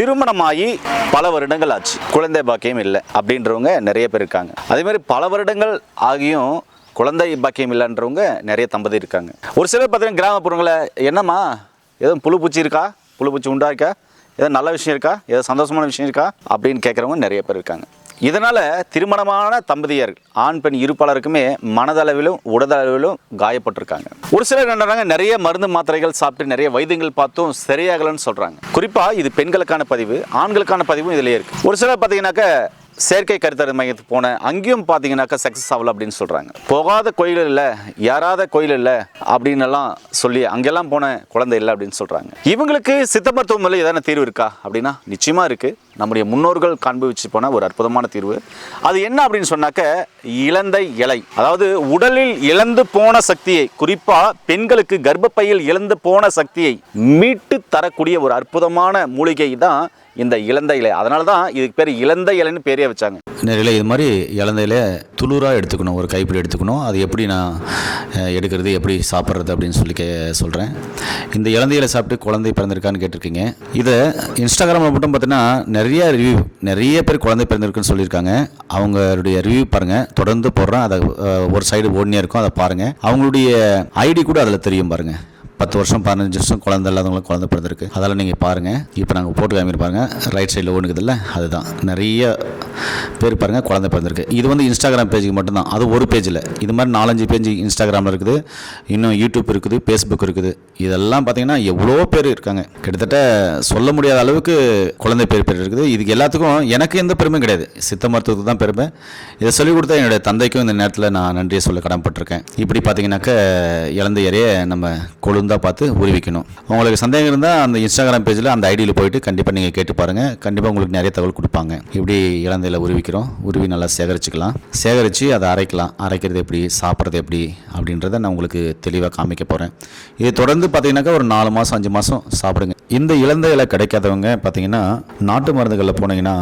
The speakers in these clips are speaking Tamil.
திருமணமாகி பல வருடங்கள் ஆச்சு. குழந்தை பாக்கியம் இல்லை அப்படின்றவங்க நிறைய பேர் இருக்காங்க. அதே மாதிரி பல வருடங்கள் ஆகியும் குழந்தை பாக்கியம் இல்லைன்றவங்க நிறைய தம்பதி இருக்காங்க. ஒரு சிலர் பார்த்தீங்கன்னா கிராமப்புறங்களில் என்னம்மா எதுவும் புழு பூச்சி இருக்கா? புழு பூச்சி உண்டா இருக்கா? ஏதோ நல்ல விஷயம் இருக்கா? ஏதோ சந்தோஷமான விஷயம் இருக்கா? அப்படின்னு கேட்குறவங்க நிறைய பேர் இருக்காங்க. இதனால் திருமணமான தம்பதியர் ஆண் பெண் இருப்பாளருக்குமே மனதளவிலும் உடலளவிலும் காயப்பட்டிருக்காங்க. ஒரு சிலர் என்னறாங்க நிறைய மருந்து மாத்திரைகள் சாப்பிட்டு நிறைய வைத்தியங்கள் பார்த்தும் சரியாகலன்னு சொல்கிறாங்க குறிப்பாக இது பெண்களுக்கான பதிவு ஆண்களுக்கான பதிவும் இதிலே இருக்குது ஒரு சிலர் பார்த்தீங்கன்னாக்க செயற்கை கருத்தரு மையத்துக்கு போனேன் அங்கேயும் பார்த்தீங்கன்னாக்கா சக்ஸஸ் ஆகல அப்படின்னு சொல்கிறாங்க போகாத கோயில் இல்லை யாராத கோயில் இல்லை அப்படின்னு எல்லாம் சொல்லி அங்கெல்லாம் போன குழந்தை இல்லை அப்படின்னு சொல்கிறாங்க இவங்களுக்கு சித்த மருத்துவமனையில் ஏதான தீர்வு இருக்கா அப்படின்னா நிச்சயமாக இருக்குது நம்முடைய முன்னோர்கள் காண்பிச்சு போன ஒரு அற்புதமான தீர்வு. அது என்ன அப்படின்னு சொன்னாக்க இழந்த இலை. அதாவது உடலில் இழந்து போன சக்தியை குறிப்பாக பெண்களுக்கு கர்ப்பப்பையில் இழந்து போன சக்தியை மீட்டு தரக்கூடிய ஒரு அற்புதமான மூலிகை தான் இந்த இழந்த இலை. அதனால தான் இதுக்கு பேர் இழந்த இலைன்னு பேரே வச்சாங்க. நிறைய இது மாதிரி இலந்தையில துளுராக எடுத்துக்கணும் ஒரு கைப்பிடி எடுத்துக்கணும். அது எப்படி நான் எடுக்கிறது எப்படி சாப்பிட்றது அப்படின்னு சொல்லி கே சொல்கிறேன் இந்த இலந்தையில சாப்பிட்டு குழந்தை பிறந்திருக்கான்னு கேட்டிருக்கீங்க. இதை இன்ஸ்டாகிராமில் மட்டும் பார்த்தீங்கன்னா நிறையா ரிவ்யூ நிறைய பேர் குழந்தை பிறந்திருக்குன்னு சொல்லியிருக்காங்க. அவங்களுடைய ரிவ்யூ பாருங்கள் தொடர்ந்து போடுறேன். அதை ஒரு சைடு ஓடினே இருக்கும். அதை பாருங்கள் அவங்களுடைய ஐடி கூட அதில் தெரியும் பாருங்கள் பத்து வருஷம் பதினஞ்சு வருஷம் குழந்தை இல்லாதவங்களுக்கு குழந்தை பிறந்திருக்கு. அதெல்லாம் நீங்கள் பாருங்கள் இப்போ நாங்கள் போட்டு காமிப்பாருங்க ரைட் சைடில் ஓடுக்குதுல்ல அதுதான். நிறைய பேர் பாருங்கள் குழந்தை பிறந்திருக்கு இது வந்து இன்ஸ்டாகிராம் பேஜுக்கு மட்டும்தான். அது ஒரு பேஜில் இது மாதிரி நாலஞ்சு பேஜ் இன்ஸ்டாகிராமில் இருக்குது. இன்னும் யூடியூப் இருக்குது ஃபேஸ்புக் இருக்குது. இதெல்லாம் பார்த்தீங்கன்னா எவ்வளோ பேர் இருக்காங்க. கிட்டத்தட்ட சொல்ல முடியாத அளவுக்கு குழந்தை பேர் பேர் இருக்குது. இதுக்கு எல்லாத்துக்கும் எனக்கு எந்த பெருமையும் கிடையாது. சித்த மருத்துவத்துக்கு தான் பெருமை. இதை சொல்லிக் கொடுத்தா என்னுடைய தந்தைக்கும் இந்த நேரத்தில் நான் நன்றியை சொல்ல கடமைப்பட்டிருக்கேன். இப்படி பார்த்தீங்கன்னாக்க இழந்த ஏறைய நம்ம கொழுந்தாக பார்த்து உருவிக்கணும். உங்களுக்கு சந்தேகம் இருந்தால் அந்த இன்ஸ்டாகிராம் பேஜில் அந்த ஐடியில் போயிட்டு கண்டிப்பாக நீங்கள் கேட்டு பாருங்கள் கண்டிப்பாக உங்களுக்கு நிறைய தகவல் கொடுப்பாங்க. இப்படி இளந்தையில் உருவிக்கிறோம். உருவி நல்லா சேகரிச்சுக்கலாம். சேகரித்து அதை அரைக்கலாம். அரைக்கிறது எப்படி? சாப்பிட்றது எப்படி? அப்படின்றத நான் உங்களுக்கு தெளிவாக காமிக்க போகிறேன் இது தொடர்ந்து பார்த்தீங்கன்னாக்கா ஒரு நாலு மாதம் அஞ்சு மாதம் சாப்பிடுங்க. இந்த இழந்த இலை கிடைக்காதவங்க பார்த்தீங்கன்னா நாட்டு மருந்துகளில் போனீங்கன்னா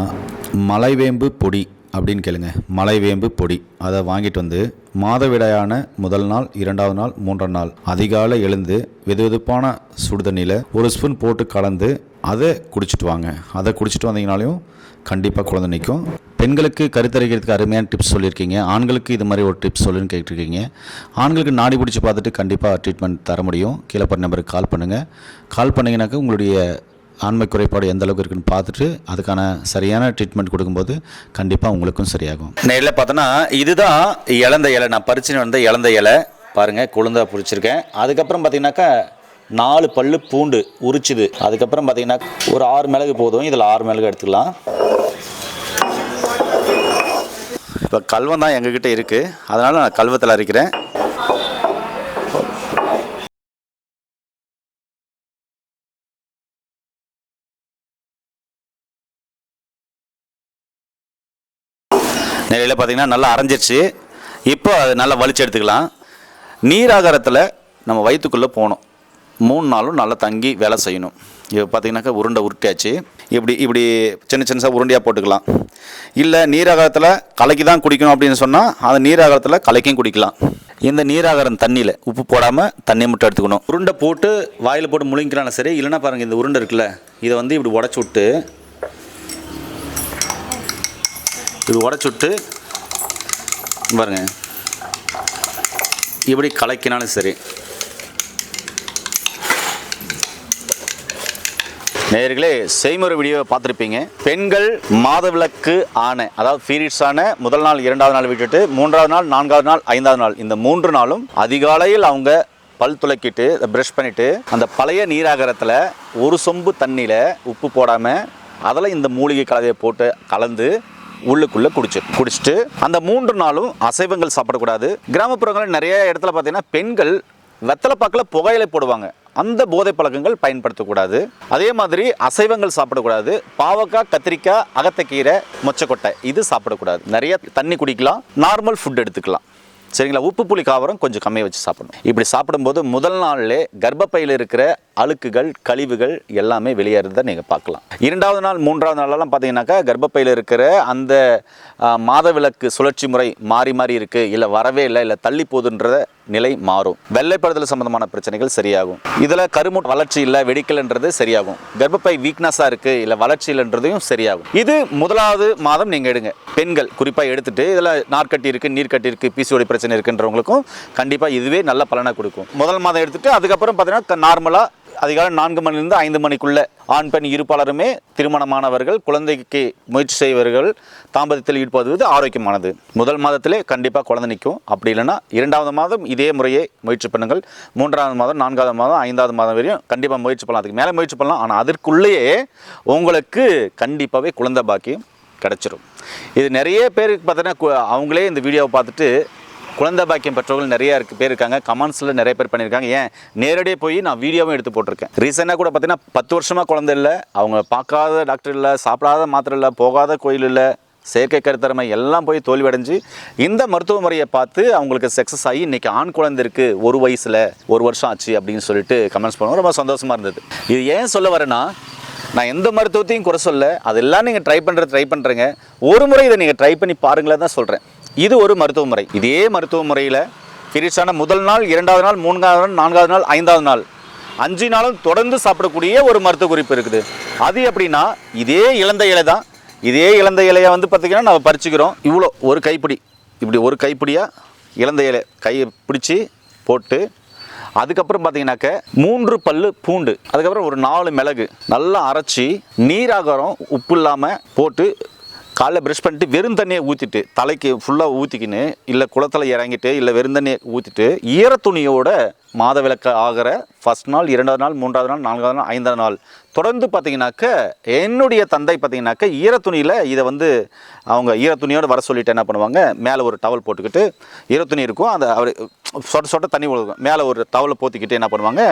மலைவேம்பு பொடி அப்படின்னு கேளுங்க. மலைவேம்பு பொடி. அதை வாங்கிட்டு வந்து மாதவிடாயான முதல் நாள் இரண்டாவது நாள் மூன்றாம் நாள் அதிகாலை எழுந்து வெதுவெதுப்பான சுடுதண்ணியில் ஒரு ஸ்பூன் போட்டு கலந்து அதை குடிச்சிட்டு வாங்க. அதை குடிச்சிட்டு வந்தீங்கனாலையும் கண்டிப்பாக குழந்தை நிற்கும் பெண்களுக்கு கருத்தரிக்கிறதுக்கு அருமையான டிப்ஸ் சொல்லியிருக்கீங்க. ஆண்களுக்கு இது மாதிரி ஒரு டிப்ஸ் சொல்லுன்னு கேட்டிருக்கீங்க. ஆண்களுக்கு நாடி பிடிச்சி பார்த்துட்டு கண்டிப்பாக ட்ரீட்மெண்ட் தர முடியும். கீழே போகிற நம்பருக்கு கால் பண்ணுங்கள் கால் பண்ணிங்கனாக்கா உங்களுடைய ஆண்மை குறைபாடு எந்த அளவுக்கு இருக்குன்னு பார்த்துட்டு அதுக்கான சரியான ட்ரீட்மெண்ட் கொடுக்கும்போது கண்டிப்பாக உங்களுக்கும் சரியாகும். நேரில் பார்த்தோன்னா இதுதான் இழந்த இலை. நான் பறிச்சுன்னு வந்த இழந்த இலை. பாருங்கள் கொழுந்தா பிடிச்சிருக்கேன். அதுக்கப்புறம் பார்த்தீங்கன்னாக்கா நாலு பல் பூண்டு உரிச்சுது. அதுக்கப்புறம் பார்த்தீங்கன்னா ஒரு ஆறு மிளகு போதும். இதில் ஆறு மிளகு எடுத்துக்கலாம். இப்போ கல்வம் தான் எங்ககிட்ட இருக்குது அதனால் நான் கல்வத்தில் அரைக்கிறேன். நிலையில் பார்த்தீங்கன்னா நல்லா அரைஞ்சிருச்சு. இப்போ அது நல்லா வலிச்சு எடுத்துக்கலாம். நீராகாரத்தில் நம்ம வயிற்றுக்குள்ளே போகணும். மூணு நாளும் நல்லா தங்கி வேலை செய்யணும். இப்போ பார்த்தீங்கன்னாக்கா உருண்டை உருட்டியாச்சு. இப்படி இப்படி சின்ன சின்னசாக உருண்டையாக போட்டுக்கலாம். இல்லை நீராகாரத்தில் கலக்கி தான் குடிக்கணும் அப்படின்னு சொன்னால் அந்த நீராகாரத்தில் கலக்கியும் குடிக்கலாம். இந்த நீராகாரம் தண்ணியில் உப்பு போடாமல் தண்ணி மட்டும் எடுத்துக்கணும். உருண்டை போட்டு வாயில் போட்டு முழுங்கிக்கலாம் சரி இல்லைன்னா பாருங்கள் இந்த உருண்டை இருக்குல்ல இதை வந்து இப்படி உடச்சி விட்டு இது உடச்சி விட்டு பாருங்கள் இப்படி கலக்கினாலும் சரி. நேர்களே செய்முறை வீடியோவை பார்த்துருப்பீங்க. பெண்கள் மாதவிலக்கு ஆன அதாவது பீரியட்ஸ் ஆன முதல் நாள் இரண்டாவது நாள் விட்டுட்டு மூன்றாவது நாள் நான்காவது நாள் ஐந்தாவது நாள் இந்த மூன்று நாளும் அதிகாலையில் அவங்க பல் துளக்கிட்டு ப்ரஷ் பண்ணிவிட்டு அந்த பழைய நீராகரத்தில் ஒரு சொம்பு தண்ணியில் உப்பு போடாமல் அதில் இந்த மூலிகை கலவையை போட்டு கலந்து உள்ளுக்குள்ளே குடிச்சு குடிச்சிட்டு அந்த மூன்று நாளும் அசைவங்கள் சாப்பிடக்கூடாது. கிராமப்புறங்களில் நிறைய இடத்துல பார்த்தீங்கன்னா பெண்கள் வெத்தலை பாக்கில் புகையிலை போடுவாங்க. அந்த போதை பழக்கங்கள் பயன்படுத்தக்கூடாது. அதே மாதிரி அசைவங்கள் சாப்பிடக்கூடாது. பாவக்காய் கத்திரிக்காய் அகத்தக்கீரை மொச்சக்கொட்டை இது சாப்பிடக்கூடாது. நிறைய தண்ணி குடிக்கலாம். நார்மல் ஃபுட் எடுத்துக்கலாம். சரிங்களா? உப்பு புளி காவரம் கொஞ்சம் கம்மியாக வச்சு சாப்பிடணும். இப்படி சாப்பிடும்போது முதல் நாளிலே கர்ப்பப்பையில் இருக்கிற அழுக்குகள் கழிவுகள் எல்லாமே வெளியேறதை நீங்கள் பார்க்கலாம். இரண்டாவது நாள் மூன்றாவது நாளெல்லாம் பார்த்தீங்கன்னாக்கா கர்ப்பப்பையில் இருக்கிற அந்த மாதவிலக்கு சுழற்சி முறை மாறி மாறி இருக்குது இல்லை வரவே இல்லை இல்லை தள்ளி போகுதுன்ற நிலை மாறும். வெள்ளைப்படுதல் சம்பந்தமான பிரச்சனைகள் சரியாகும். இதில் கருமு வளர்ச்சி இல்லை வெடிக்கலைன்றது சரியாகும். கர்ப்பப்பை வீக்னஸாக இருக்குது இல்லை வளர்ச்சி இல்லைன்றதையும் சரியாகும். இது முதலாவது மாதம் நீங்கள் எடுங்க. பெண்கள் குறிப்பாக எடுத்துகிட்டு இதில் நார்க்கட்டி இருக்குது நீர்க்கட்டி இருக்குது பிசிஓடி பிரச்சனை இருக்குன்றவங்களுக்கும் கண்டிப்பாக இதுவே நல்ல பலனை கொடுக்கும். முதல் மாதம் எடுத்துகிட்டு அதுக்கப்புறம் பார்த்தீங்கன்னா நார்மலாக அதிகாலை நான்கு மணிலிருந்து ஐந்து மணிக்குள்ள ஆண் பெண் இருப்பாளருமே திருமணமானவர்கள் குழந்தைக்கு முயற்சி செய்வர்கள் தாம்பத்தியத்தில் ஈடுபடுவது ஆரோக்கியமானது. முதல் மாதத்திலே கண்டிப்பாக குழந்தை நிற்கும். அப்படி இல்லைன்னா இரண்டாவது மாதம் இதே முறையே முயற்சி பண்ணுங்கள். மூன்றாவது மாதம் நான்காவது மாதம் ஐந்தாவது மாதம் வரையும் கண்டிப்பாக முயற்சி பண்ணலாம். அதுக்கு மேலே முயற்சி பண்ணலாம். ஆனால் அதற்குள்ளேயே உங்களுக்கு கண்டிப்பாகவே குழந்தை பாக்கியம் கிடச்சிரும். இது நிறைய பேருக்கு பார்த்தீங்கன்னா அவங்களே இந்த வீடியோவை பார்த்துட்டு குழந்தை பாக்கியம் பெற்றவர்கள் நிறைய இருக்கு பேர் இருக்காங்க. கமெண்ட்ஸில் நிறைய பேர் பண்ணியிருக்காங்க. ஏன்? நேரடியாக போய் நான் வீடியோவும் எடுத்து போட்டிருக்கேன். ரீசெண்டாக கூட பார்த்தீங்கன்னா பத்து வருஷமாக குழந்தை இல்லை. அவங்க பார்க்காத டாக்டர் இல்லை சாப்பிடாத மாத்திரை இல்லை போகாத கோயில் இல்லை செயற்கை கருத்தரமை எல்லாம் போய் தோல்வியடைஞ்சு இந்த மருத்துவ முறையை பார்த்து அவங்களுக்கு சக்ஸஸ் ஆகி இன்னைக்கு ஆண் குழந்தை இருக்கு ஒரு வயசில் ஒரு வருஷம் ஆச்சு அப்படின்னு சொல்லிட்டு கமெண்ட்ஸ் பண்ணுவோம் ரொம்ப சந்தோஷமாக இருந்தது. இது ஏன் சொல்ல வரேன்னா நான் எந்த மருத்துவத்தையும் குறை சொல்ல அதெல்லாம் நீங்கள் ட்ரை பண்ணுறது ட்ரை பண்ணுறேங்க ஒரு முறை இதை நீங்கள் ட்ரை பண்ணி பாருங்களேன் தான் சொல்கிறேன் இது ஒரு மருத்துவ முறை இதே மருத்துவ முறையில் பீரியட்ஸான முதல் நாள் இரண்டாவது நாள் மூன்றாவது நாள் நான்காவது நாள் ஐந்தாவது நாள். அஞ்சு நாளும் தொடர்ந்து சாப்பிடக்கூடிய ஒரு மருத்துவ குறிப்பு இருக்குது. அது எப்படின்னா இதே இழந்த இலை தான். இதே இழந்த இலையை வந்து பார்த்திங்கன்னா நம்ம பறிச்சுக்கிறோம். இவ்வளோ ஒரு கைப்பிடி. இப்படி ஒரு கைப்பிடியாக இழந்த இலை கையை பிடிச்சி போட்டு அதுக்கப்புறம் பார்த்தீங்கன்னாக்க மூன்று பல்லு பூண்டு அதுக்கப்புறம் ஒரு நாலு மிளகு நல்லா அரைச்சி நீராகாரம் உப்பு இல்லாமல் போட்டு காலைல ப்ரெஷ் பண்ணிட்டு வெறும் தண்ணியை ஊற்றிட்டு தலைக்கு ஃபுல்லாக ஊற்றிக்கின்னு இல்லை குளத்தில் இறங்கிட்டு இல்லை வெறும் தண்ணியை ஊற்றிட்டு ஈரத்துணியோட மாதவிலக்கு ஆகிற ஃபர்ஸ்ட் நாள் இரண்டாவது நாள் மூன்றாவது நாள் நான்காவது நாள் ஐந்தாவது நாள். தொடர்ந்து பார்த்தீங்கன்னாக்க என்னுடைய தந்தை பார்த்தீங்கன்னாக்க ஈரத்துணியில் இதை வந்து அவங்க ஈரத்துணியோடு வர சொல்லிட்டு என்ன பண்ணுவாங்க மேலே ஒரு டவல் போட்டுக்கிட்டு ஈரத்துணி இருக்கும் அந்த அவர் சொட்ட சொட்ட தண்ணி விழுகும். மேலே ஒரு டவலை போத்திக்கிட்டு என்ன பண்ணுவாங்க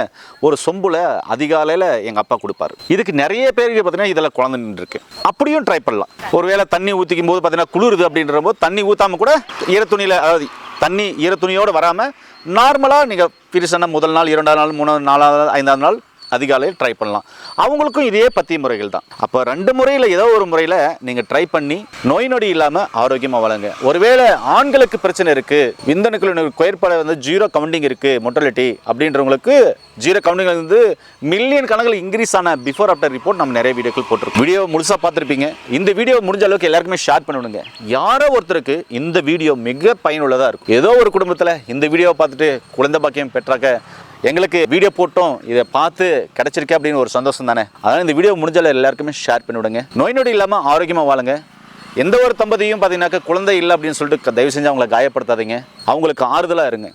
ஒரு சொம்பில் அதிகாலையில் எங்கள் அப்பா கொடுப்பாரு. இதுக்கு நிறைய பேருக்கு பார்த்தீங்கன்னா இதில் குழந்தை நின்றுருக்கு. அப்படியும் ட்ரை பண்ணலாம். ஒருவேளை தண்ணி ஊற்றிக்கும் போது பார்த்தீங்கன்னா குளிருது அப்படின்ற போது தண்ணி ஊற்றாம கூட ஈரத்துணியில் அதாவது தண்ணி ஈரத்துணியோடு வராமல் நார்மலாக நீங்கள் பிரிசன முதல் நாள் இரண்டாவது நாள் மூணாவது நாலாவது நாள் ஐந்தாவது நாள் அதிகாலையில் ட்ரை பண்ணலாம். அவங்களுக்கும் இதே பத்திய முறைகள் தான். அப்போ ரெண்டு முறையில் ஏதோ ஒரு முறையில் நீங்கள் ட்ரை பண்ணி நோய் நொடி இல்லாமல் ஆரோக்கியமாக வளங்க ஒருவேளை ஆண்களுக்கு பிரச்சனை இருக்குது விந்தணுக்கள் குயற்பட வந்து ஜீரோ கவுண்டிங் இருக்குது மொட்டலிட்டி அப்படின்றவங்களுக்கு ஜீரோ கவுண்டிங் வந்து மில்லியன் கணக்கில் இன்க்ரீஸ் ஆன பிஃபோர் ஆஃப்டர் ரிப்போர்ட் நம்ம நிறைய வீடியோக்கள் போட்டிருக்கோம். வீடியோ முழுசாக பார்த்துருப்பீங்க. இந்த வீடியோ முடிஞ்ச அளவுக்கு எல்லாருக்குமே ஷேர் பண்ணிவிடுங்க. யாரோ ஒருத்தருக்கு இந்த வீடியோ மிக பயனுள்ளதாக இருக்கும். ஏதோ ஒரு குடும்பத்தில் இந்த வீடியோவை பார்த்துட்டு குழந்தை பாக்கியம் பெற்றாக்க எங்களுக்கு வீடியோ போட்டோம் இதை பார்த்து கிடைச்சிருக்கே அப்படின்னு ஒரு சந்தோஷம் தானே? அதனால் இந்த வீடியோ முடிஞ்சால எல்லாருக்குமே ஷேர் பண்ணிவிடுங்க நோய் நொடி இல்லாமல் ஆரோக்கியமாக வாழுங்க. எந்த ஒரு தம்பதியும் பார்த்தீங்கன்னாக்கா குழந்தை இல்லை அப்படின்னு சொல்லிட்டு தயவு செஞ்சு அவங்களை காயப்படுத்தாதீங்க. அவங்களுக்கு ஆறுதலாக இருங்க.